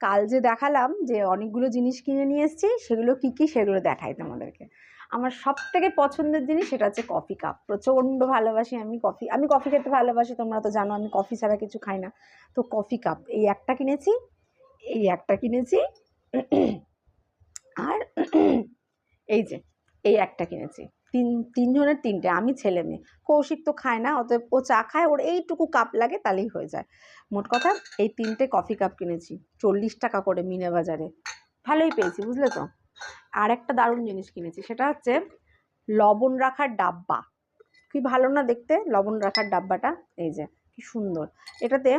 কাল যে দেখালাম যে অনেকগুলো জিনিস কিনে নিয়ে এসেছি, সেগুলো কি কি সেগুলো দেখাই তোমাদেরকে। আমার সব থেকে পছন্দের জিনিস সেটা হচ্ছে কফি কাপ। প্রচণ্ড ভালোবাসি আমি কফি। আমি কফি খেতে ভালোবাসি, তোমরা তো জানো আমি কফি ছাড়া কিছু খাই না। তো কফি কাপ, এই একটা কিনেছি, এই একটা কিনেছি, আর এই যে, এই একটা কিনেছি। তিন, তিনজনের তিনটে, আমি ছেলে মেয়ে। কৌশিক তো খায় না, অতএব ও চা খায়, ওর এইটুকু কাপ লাগে তাহলেই হয়ে যায়। মোট কথা, এই তিনটে কফি কাপ কিনেছি, চল্লিশ টাকা করে মিনে বাজারে। ভালোই পেয়েছি, বুঝলে তো? আর একটা দারুণ জিনিস কিনেছি, সেটা হচ্ছে লবণ রাখার ডাব্বা। কি ভালো না দেখতে, লবণ রাখার ডাব্বাটা? এই যে, কি সুন্দর। এটাতে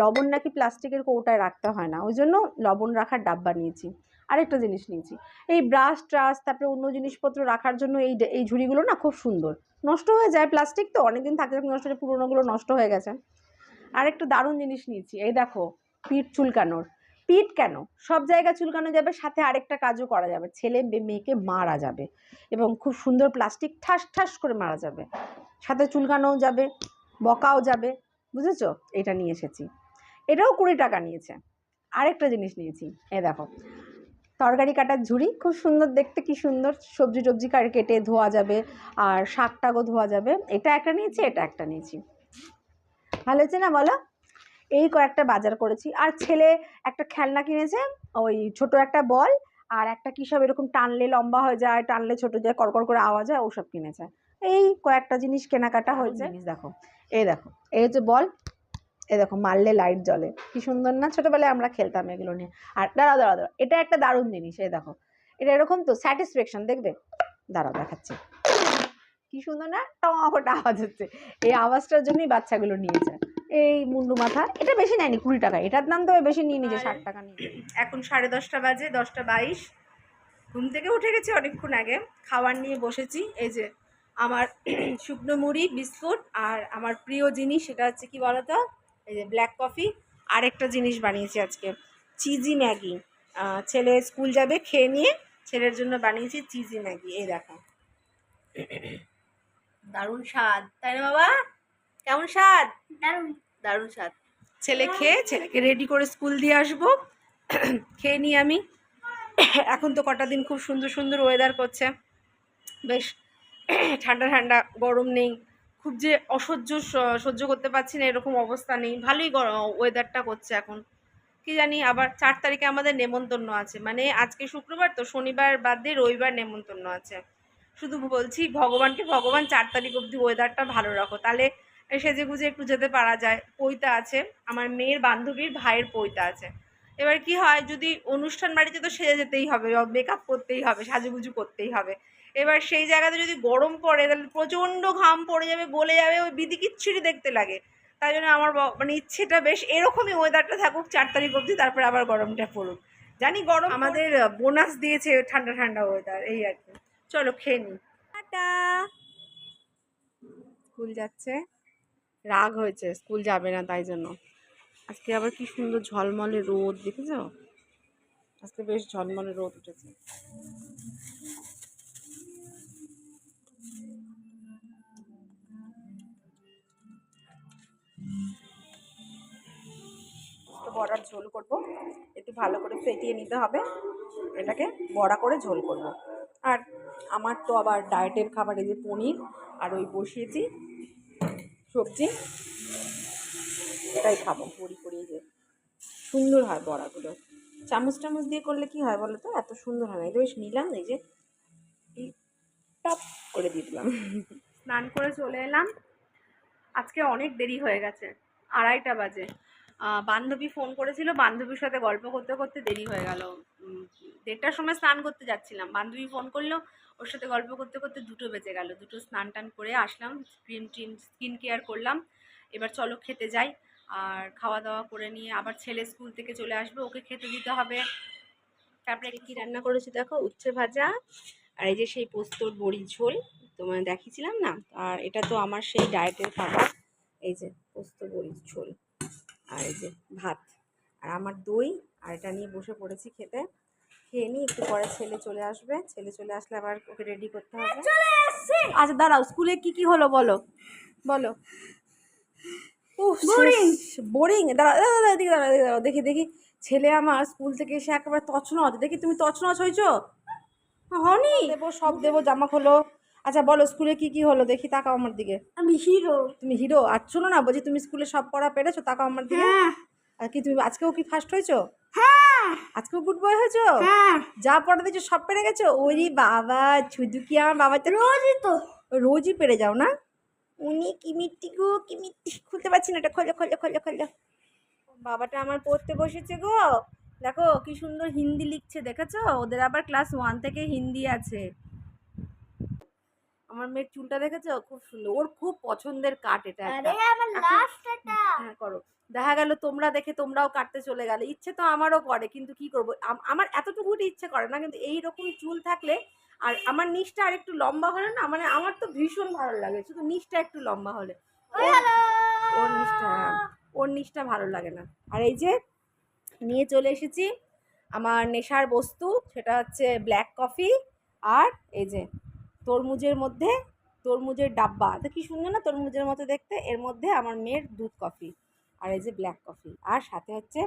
লবণ নাকি প্লাস্টিকের কৌটায় রাখতে হয় না, ওই জন্য লবণ রাখার ডাব্বা নিয়েছি। আরেকটা জিনিস নিয়েছি। এই ব্রাশ ট্রাশ তারপরে অন্য জিনিসপত্র রাখার জন্য এই এই ঝুড়িগুলো না খুব সুন্দর। নষ্ট হয়ে যায় প্লাস্টিক তো, অনেকদিন থাকতে থাকতে নষ্ট হয়ে, পুরোনোগুলো নষ্ট হয়ে গেছে। আর একটা দারুণ জিনিস নিয়েছি, এই দেখো, পিঠ চুলকানোর। পিঠ কেন? সব জায়গা চুলকানো যাবে, সাথে আরেকটা কাজও করা যাবে। ছেলে মেয়েকে মারা যাবে এবং খুব সুন্দর প্লাস্টিক ঠাস ঠাস করে মারা যাবে। সাথে চুলকানোও যাবে, বকাও যাবে, বুঝেছ? এটা নিয়ে এসেছি। এটাও কুড়ি টাকা নিয়েছে। আরেকটা জিনিস নিয়েছি এ দেখো তরকারি কাটার ঝুড়ি খুব সুন্দর দেখতে কি সুন্দর সবজি টবজি কাট- ধোয়া যাবে আর শাক টাকও ধোয়া যাবে। এটা একটা নিয়েছি এটা একটা নিয়েছি। ভালো হয়েছে না বলো? এই কয়েকটা বাজার করেছি। আর ছেলে একটা খেলনা কিনেছে ওই ছোট একটা বল আর একটা কী সব এরকম টানলে লম্বা হয়ে যায় টানলে ছোট যায় কড়কড় করে আওয়াজ হয় ওসব কিনেছে। এই কয়েকটা জিনিস কেনাকাটা হয়েছে। জিনিস দেখো। এই দেখো এই হচ্ছে বল এই দেখো মারলে লাইট জ্বলে। কি সুন্দর না? ছোটোবেলায় আমরা খেলতাম এগুলো নিয়ে। আর দাঁড়াও দাঁড়াও দাঁড়াও। এটা একটা দারুণ জিনিস, এই দেখো। এটা এরকম তো স্যাটিসফ্যাকশন দেখবে? দাঁড়াও, দেখাচ্ছি। কি সুন্দর না? টমাকটা আওয়াজ হচ্ছে। এই আওয়াজটার জন্যই বাচ্চাগুলো নিয়েছে। এই মুন্ডু মাথা, এটা বেশি নেয়নি, কুড়ি টাকা। এটার দাম তো বেশি নিয়ে নিজে ষাট টাকা নিয়ে। এখন সাড়ে দশটা বাজে, দশটা বাইশ। ঘুম থেকে উঠে গেছি অনেকক্ষণ আগে। খাবার নিয়ে বসেছি। এই যে আমার শুকনো মুড়ি, বিস্কুট আর আমার প্রিয় জিনিস সেটা হচ্ছে কি বলতো? এই যে ব্ল্যাক কফি আর একটা জিনিস বানিয়েছি আজকে চিজি ম্যাগি। ছেলে স্কুল যাবে খেয়ে নিয়ে ছেলের জন্য বানিয়েছি চিজি ম্যাগি এই দেখো। দারুণ স্বাদ। তাই না বাবা? কেমন স্বাদ? দারুণ। দারুণ স্বাদ। ছেলে খেয়ে ছেলেকে রেডি করে স্কুল দিয়ে আসব। খেয়ে নিই আমি। এখন তো কটা দিন খুব সুন্দর সুন্দর ওয়েদার করছে। বেশ ঠান্ডা ঠান্ডা গরম নেই। খুব যে অসহ্য সহ্য করতে পারছি না, এরকম অবস্থা নেই। ভালোই ওয়েদারটা করছে এখন। কি জানি, আবার চার তারিখে আমাদের নেমন্তন্ন আছে। মানে আজকে শুক্রবার তো, শনিবার বাদ দিয়ে রবিবার নেমন্তন্ন আছে। শুধু বলছি, ভগবানকে, ভগবান চার তারিখ অবধি ওয়েদারটা ভালো রাখো। তাহলে সেজে গুজে একটু যেতে পারা যায়। পৈতা আছে। আমার মেয়ের বান্ধবীর ভাইয়ের পৈতা আছে। এবার কি হয়, যদি অনুষ্ঠান বাড়িতে তো সেজে যেতেই হবে মেকআপ করতেই হবে, সাজুগুজু করতেই হবে। এবার সেই জায়গাতে যদি গরম পড়ে, তাহলে প্রচণ্ড ঘাম পড়ে যাবে গলে যাবে, ওই বিদিকিচ্ছিরি দেখতে লাগে। তাই জন্য আমার মানে ইচ্ছেটা বেশ এরকমই ওয়েদারটা থাকুক, চার তারিখ অবধি, তারপরে আবার গরমটা পড়ুক। জানি গরম আমাদের বোনাস দিয়েছে ঠান্ডা ঠান্ডা ওয়েদার এই আর কি। চলো, খেয়ে টাটা! স্কুল যাচ্ছে। রাগ হয়েছে, স্কুল যাবে না তাই জন্য। আজকে আবার কি সুন্দর ঝলমলে রোদ, দেখেছ? আজকে বেশ ঝলমলে রোদ উঠেছে। বড়ার ঝোল করব। একটু ভালো করে ফেটিয়ে নিতে হবে। এটাকে বড়া করে ঝোল করব। আর আমার তো আবার ডায়েটের খাবার যে পনির আর ওই বসিয়েছি সবজি, এটাই খাব। বড়ি করিয়ে যে সুন্দর হয় বড়াগুলো। চামচ টামচ দিয়ে করলে কি হয় বলো তো? এত সুন্দর হয় না। বেশ নিলাম, এই যে টপ করে দিয়ে দিলাম। স্নান করে চলে এলাম। আজকে অনেক দেরি হয়ে গেছে, আড়াইটা বাজে। বান্ধবী ফোন করেছিল, বান্ধবীর সাথে গল্প করতে করতে দেরি হয়ে গেল। দেড়টার সময় স্নান করতে যাচ্ছিলাম। বান্ধবী ফোন করল, ওর সাথে গল্প করতে করতে দুটো বেজে গেল। দুটো স্নান টান করে আসলাম ক্রিম টিম স্কিন কেয়ার করলাম। এবার চলো খেতে যাই। আর খাওয়া দাওয়া করে নিয়ে আবার ছেলে স্কুল থেকে চলে আসবে, ওকে খেতে দিতে হবে। তারপরে কি রান্না করেছি দেখো? উচ্ছে ভাজা, আর এই যে সেই পোস্তর বড়ির ঝোল। তোমায় দেখিয়েছিলাম না? আর এটা তো আমার সেই ডায়েটের খাবার। এই যে পোস্ত বড়ির ঝোল আর এই যে ভাত। আর আমার দই আর এটা নিয়ে বসে পড়েছি খেতে। খেয়ে নিই একটু পরে ছেলে চলে আসবে। ছেলে চলে আসলে আবার ওকে রেডি করতে হবে। আচ্ছা দাঁড়াও স্কুলে কি কি হলো বলো? বলো। বোরিং বোরিং দাঁড়াও দাঁড়াও, দাঁড়াও, এদিকে এদিকে দাঁড়াও দেখি দেখি। ছেলে আমার স্কুল থেকে এসে একেবারে তছনছ। দেখি তুমি তছনছ হয়েছো? হনি দেবো সব দেবো জামা খোলো। আচ্ছা বলো স্কুলে কি কি হলো? দেখি তাকাও আমার দিকে। আমি হিরো। তুমি হিরো? আর শোনো না বলছি তুমি স্কুলে সব পড়া পেরেছ? তাকাও আমার দিকে। হ্যাঁ। আর কি তুমি আজকেও কি ফার্স্ট হয়েছো? হ্যাঁ। আজকেও গুড বয় হয়েছো? হ্যাঁ। যা পড়া দিয়েছ সব পেরে গেছো? ওরে বাবা শুধু কি আমার বাবা? তো রোজই তো। রোজই পেরে যাও না? উনি কি মিট্টি গো কি মিট্টি খুলতে পারছি না এটা। খোলো খোলো খোলো খোলো। বাবাটা আমার পড়তে বসেছে গো। দেখো কি সুন্দর হিন্দি লিখছে দেখেছ? ওদের আবার ক্লাস ওয়ান থেকে হিন্দি আছে। আমার মেয়ের চুলটা দেখেছ? খুব সুন্দর। ওর খুব পছন্দের কাট এটা হ্যাঁ করো। দেখা গেল তোমরা দেখে তোমরাও কাটতে চলে গেলে। ইচ্ছে তো আমারও করে কিন্তু কি করব? আম- আমার এতটুকুটি ইচ্ছে করে না কিন্তু এই রকম চুল থাকলে আর আমার নিচটা আর একটু লম্বা হলে না মানে আমার তো ভীষণ ভালো লাগে। শুধু নিচটা একটু লম্বা হলে। ওর নিচটা হ্যাঁ, ওর নিচটা ভালো লাগে না। আর এই যে নিয়ে চলে এসেছি আমার নেশার বস্তু সেটা হচ্ছে ব্ল্যাক কফি আর এই যে তরমুজের মধ্যে তরমুজের ডাব্বা তো কি সুন্দর না? তরমুজের মতো দেখতে এর মধ্যে আমার মেয়ের দুধ কফি আর এই যে ব্ল্যাক কফি আর সাথে হচ্ছে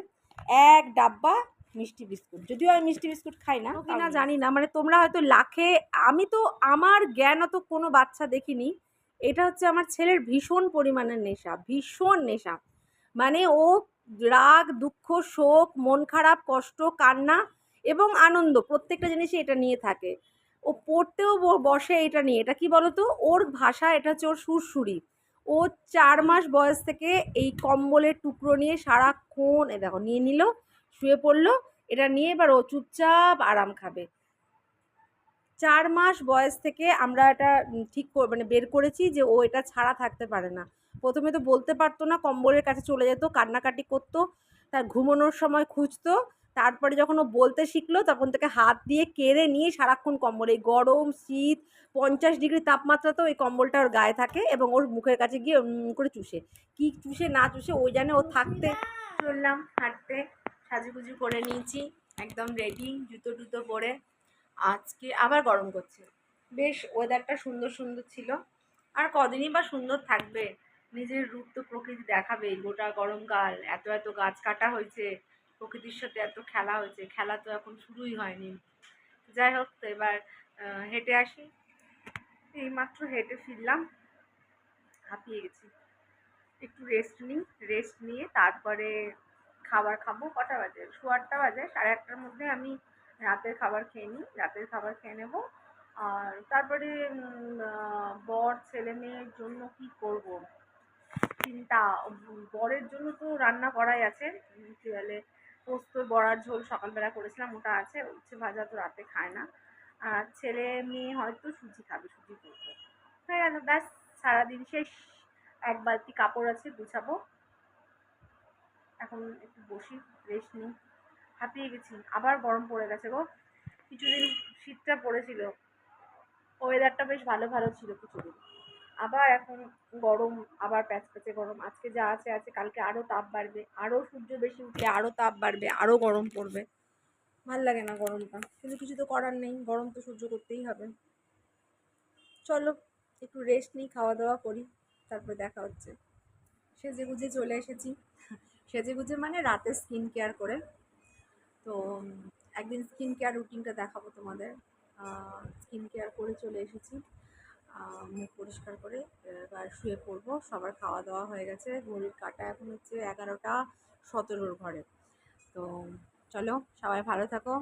এক ডাব্বা মিষ্টি বিস্কুট। যদিও আমি মিষ্টি বিস্কুট খাই না কি না জানি না মানে তোমরা হয়তো লাখে আমি তো আমার জ্ঞান অত কোনো বাচ্চা দেখিনি এটা হচ্ছে আমার ছেলের ভীষণ পরিমাণের নেশা ভীষণ নেশা। মানে ও রাগ দুঃখ শোক মন খারাপ কষ্ট কান্না এবং আনন্দ প্রত্যেকটা জিনিসই এটা নিয়ে থাকে। ও পড়তেও বসে এটা নিয়ে। এটা কি বলতো? ওর ভাষা, এটা হচ্ছে ওর সুরসুরি। ও চার মাস বয়স থেকে এই কম্বলের টুকরো নিয়ে সারাক্ষণ, এ দেখো, নিয়ে নিল, শুয়ে পড়ল, এটা নিয়ে এবার ও চুপচাপ আরাম খাবে। চার মাস বয়স থেকে আমরা এটা ঠিক মানে বের করেছি যে ও এটা ছাড়া থাকতে পারে না। প্রথমে তো বলতে পারতো না, কম্বলের কাছে চলে যেত, কান্নাকাটি করতো, তার ঘুমানোর সময় খুঁজতো তারপরে যখন ও বলতে শিখলো, তখন থেকে হাত দিয়ে কেড়ে নিয়ে সারাক্ষণ কম্বল। এই গরম, শীত, পঞ্চাশ ডিগ্রি তাপমাত্রাতেও এই কম্বলটা ওর গায়ে থাকে এবং ওর মুখের কাছে গিয়ে করে চুষে। কি চুষে না চুষে ওই জানে ও থাকতে চললাম, হাঁটতে সাজুগুজু করে নিয়েছি, একদম রেডি জুতো টুতো পরে। আজকে আবার গরম করছে। বেশ ওয়েদারটা সুন্দর সুন্দর ছিল। আর কদিনই বা সুন্দর থাকবে? নিজের রূপ তো প্রকৃতি দেখাবে গোটা গরমকাল, এত এত গাছ কাটা হয়েছে। প্রকৃতির সাথে এত খেলা হয়েছে, খেলা তো এখন শুরুই হয়নি। যাই হোক, তো এবার হেঁটে আসি। এইমাত্র হেঁটে ফিরলাম, হাঁপিয়ে গেছি। একটু রেস্ট নিই রেস্ট নিয়ে তারপরে খাবার খাব, কটা বাজে? শোয়ারটা বাজে, সাড়ে আটটার মধ্যে আমি রাতের খাবার খেয়ে নিই, রাতের খাবার খেয়ে নেব। আর তারপরে বর, ছেলে মেয়ের জন্য কি করব? চিন্তা, বরের জন্য তো রান্না করাই আছে কি পোস্ত, বড়ার ঝোল সকালবেলা করেছিলাম, ওটা আছে, উচ্ছে ভাজা তো রাতে খায় না। আর ছেলে মেয়ে হয়তো সুজি খাবে, সুজি করব হয়ে গেল, ব্যাস, সারাদিন শেষ। এক বালতি কাপড় আছে, গুছাবো। এখন একটু বসি রেস্ট নিই। হাঁপিয়ে গেছি, আবার গরম পড়ে গেছে গো। কিছুদিন শীতটা পড়েছিল। ওয়েদারটা বেশ ভালো ভালো ছিল কিছুদিন। আবার এখন গরম, আবার প্যাচ প্যাচে গরম। আজকে যা আছে আছে। কালকে আরও তাপ বাড়বে। আরও সূর্য বেশি উঠলে আরও তাপ বাড়বে আরও গরম পড়বে। ভালো লাগে না গরমটা। কিন্তু কিছু তো করার নেই। গরম তো সহ্য করতেই হবে। চলো, একটু রেস্ট নিই খাওয়া দাওয়া করি, তারপর দেখা হচ্ছে। সেজে গুজে চলে এসেছি। সেজে গুজে মানে রাতে স্কিন কেয়ার করে। তো একদিন স্কিন কেয়ার রুটিনটা দেখাবো তোমাদের। স্কিন কেয়ার করে চলে এসেছি। মুখ পরিষ্কার করে এবার শুয়ে পড়ব। সবার খাওয়া দাওয়া হয়ে গেছে। ঘড়ির কাটা এখন হচ্ছে এগারোটা সতেরোর ঘরে। তো চলো, সবাই ভালো থাকো।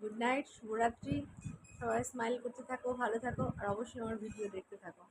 গুড নাইট শুভরাত্রি। সবাই স্মাইল করতে থাকো, ভালো থাকো। আর অবশ্যই আমার ভিডিও দেখতে থাকো।